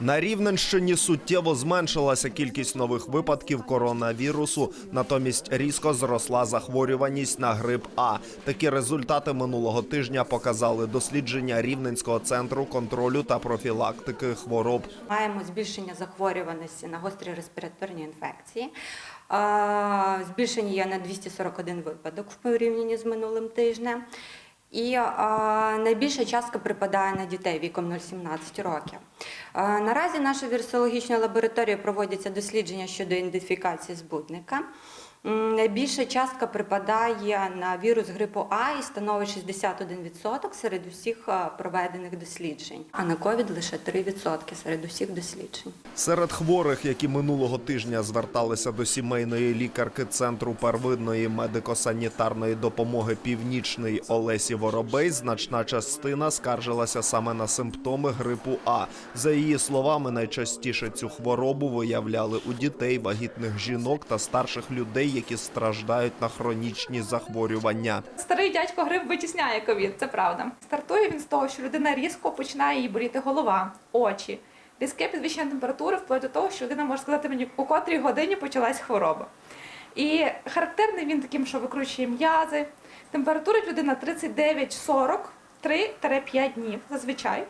На Рівненщині суттєво зменшилася кількість нових випадків коронавірусу, натомість різко зросла захворюваність на грип А. Такі результати минулого тижня показали дослідження Рівненського центру контролю та профілактики хвороб. Маємо збільшення захворюваності на гострі респіраторні інфекції. Збільшення є на 241 випадок в порівнянні з минулим тижнем. І а, найбільша частка припадає на дітей віком 0-17 років. А, наразі наша вірусологічна лабораторія проводяться дослідження щодо ідентифікації збутника. Найбільша частка припадає на вірус грипу А і становить 61% серед усіх проведених досліджень, а на ковід лише 3% серед усіх досліджень. Серед хворих, які минулого тижня зверталися до сімейної лікарки центру первинної медико-санітарної допомоги Північний Олесі Воробей, значна частина скаржилася саме на симптоми грипу А. За її словами, найчастіше цю хворобу виявляли у дітей, вагітних жінок та старших людей, які страждають на хронічні захворювання. Старий дядько гриб витісняє ковід, це правда. Стартує він з того, що людина різко починає їй боліти голова, очі, різке підвищення температури, вплоть до того, що людина може сказати мені, у котрій годині почалась хвороба. І характерний він таким, що викручує м'язи. Температура людина 39-40, 3-5 днів зазвичай.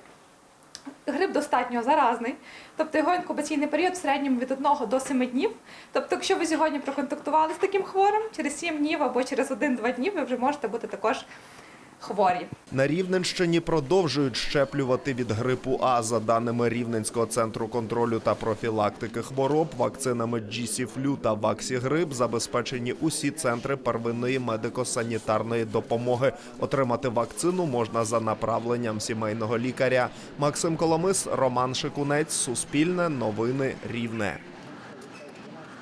Грип достатньо заразний, тобто його інкубаційний період в середньому від 1 до 7 днів. Тобто, якщо ви сьогодні проконтактували з таким хворим, через 7 днів або через 1-2 дні ви вже можете бути також хворі. На Рівненщині продовжують щеплювати від грипу А за даними Рівненського центру контролю та профілактики хвороб. Вакцинами GC-Flu та Ваксігрип забезпечені усі центри первинної медико-санітарної допомоги. Отримати вакцину можна за направленням сімейного лікаря. Максим Коломис, Роман Шикунець, Суспільне, Новини Рівне.